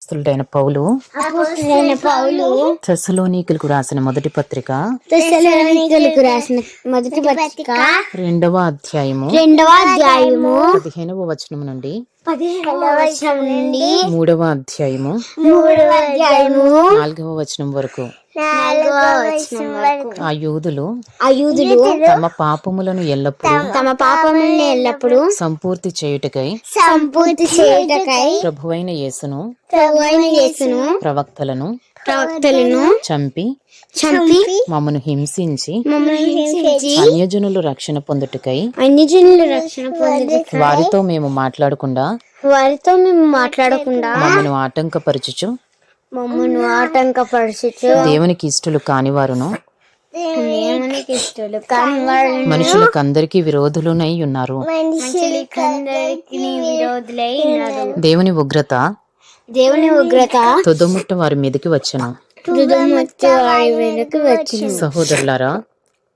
అపోస్తులుడైన పౌలు. అపోస్తులైన పౌలు. తెస్సలోనీకులకు రాసిన మొదటి పత్రిక. తెస్సలోనికలకు రాసిన మొదటి పత్రిక. రెండవ అధ్యాయము. రెండవ అధ్యాయము. పదిహేనవ వచనం నుండి నుండి మూడవ అధ్యాయము. మూడవ అధ్యాయము నాలుగవ వచనం వరకు. నాలుగవ వచనం వరకు. ఆ యూదులు తమ పాపములను ఎల్లప్పుడూ తమ పాపములను ఎల్లప్పుడూ సంపూర్తి చేయుటకై సంపూర్తి చేయుటకై ప్రభువైన యేసును ప్రభువైన యేసును ప్రవక్తలను ప్రవక్తలను చంపి చంపి మమ్మను హింసించి అన్యజనులు రక్షణ పొందుటకై అన్ని జనులు రక్షణ పొంది వారితో మేము మాట్లాడకుండా వారితో మేము మాట్లాడకుండా మమ్మను ఆటంకపరచుచు మమ్మను ఆటంకపరచుచు దేవునికి ఇష్టలు కాని వారును దేవునికి ఇష్టలు కానీ వాళ్ళు మనుషులకందరికీ విరోధులునై ఉన్నారు. దేవుని ఉగ్రత దేవుని ఉగ్రత తుదముట్ట వారి మీదకి వచ్చను. సహోదరులారా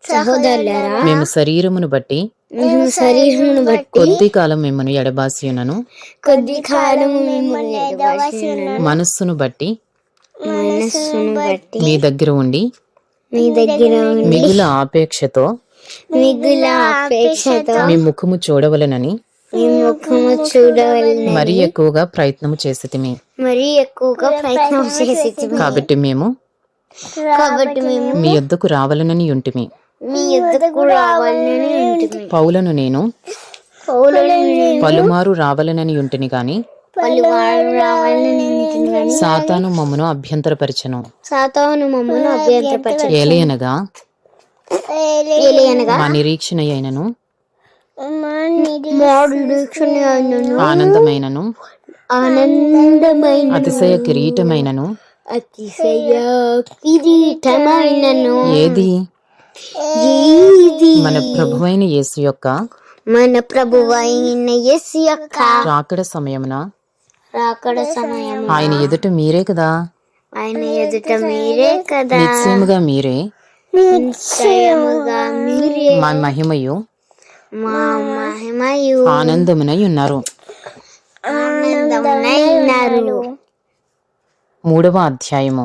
సహోదరులారా మేము శరీరమును బట్టి మేము శరీరమును బట్టి కొద్ది కాలం మిమ్మను ఎడబాసియునను కొద్ది కాలము మిమ్మల్ని. మనస్సును బట్టి మనస్సును బట్టి మీ దగ్గర ఉండి మీ దగ్గర ఉండి మిగుల ఆపేక్షతో మిగుల అపేక్షతో మీ ముఖము చూడవలెనని మరీ ఎక్కువగా ప్రయత్నము చేసితిమి. మరీ ఎక్కువగా ప్రయత్నం చేసి కాబట్టి మేము కాబట్టి మేము మీ యొద్దకు రావాలనని ఉంటిమి. మీ యుద్ధకు రావాలని పౌలను నేను పలుమారు రావాలనని ఉంటిని గాని సాతాను మమ్మను అభ్యంతరపరిచను. సాతాను మమ్మల్ని అభ్యంతరపరచు ఏలయనగా మా నిరీక్షణ అయినను ఆనందమైనను ఆనందమైన అతిశయ కిరీటమైనను అతిశయ కిరీటమైనను. ఏది? ఇది మన ప్రభువైన యేసు యొక్క మన ప్రభువైన యేసు యొక్క రాకడ సమయమున రాకడ సమయం ఆయన ఎదుట మీరే కదా? ఆయన ఎదుట మీరే కదా? నిశ్చయముగా మీరే. నిశ్చయముగా మీరే. మా మహిమయు ఆనందమునై ఉన్నారు. మూడవ అధ్యాయము.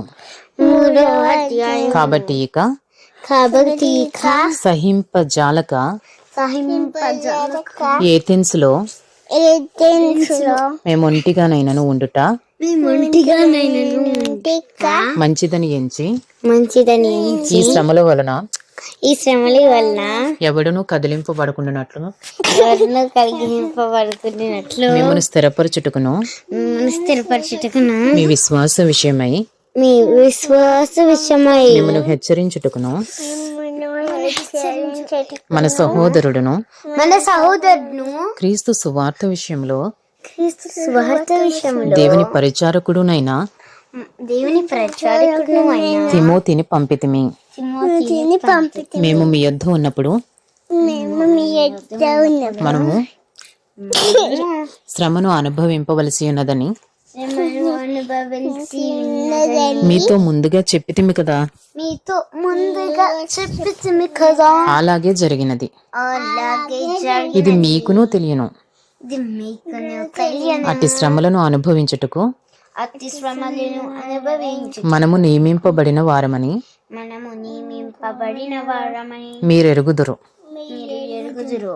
కాబట్టి ఇక కాబట్టి ఇక సహింపజాలక ఏథెన్స్లో ఏథెన్స్లో మేము ఒంటిగానైనను ఉండుట మంచిదని ఎంచి మంచిదని ఈ శ్రమల వలన ఈ శ్రమల వలన ఎవడునూ కదిలింపబడుకుంటున్నట్లు ఎవరినో కలిగింపబడుతున్నట్లు మిమ్మల్ని స్థిరపరచుటకును. మిమ్మల్ని స్థిరపరచుటకును. మీ విశ్వాస విషయమై. మీ విశ్వాస విషయమై. మిమ్మల్ని హెచ్చరించుటకును. మన సహోదరుడును. మన సహోదరును క్రీస్తు సువార్త విషయంలో క్రీస్తు స్వార్థ విషయంలో దేవుని పరిచారకుడునైన దేవుని ప్రచారకుడు అయిన. తిమోతిని పంపితిమి. తిమోతిని పంపి మేము మీ యొద్ద ఉన్నప్పుడు మేము మీ యొద్ద ఉన్నప్పుడు. మనము శ్రమను అనుభవింపవలసి ఉన్నదని మీతో ముందుగా చెప్పితిమి కదా. మీతో ముందుగా చెప్పింది కదా. అలాగే జరిగినది. ఇది మీకును తెలియను. అట్టి శ్రమలను అనుభవించుటకు అతి శ్రమలను అనుభవించి మనము నియమింపబడిన వారమని మనము నియమింపబడిన వారమని మీరెరుగుదురు. మీరు ఎరుగుదురు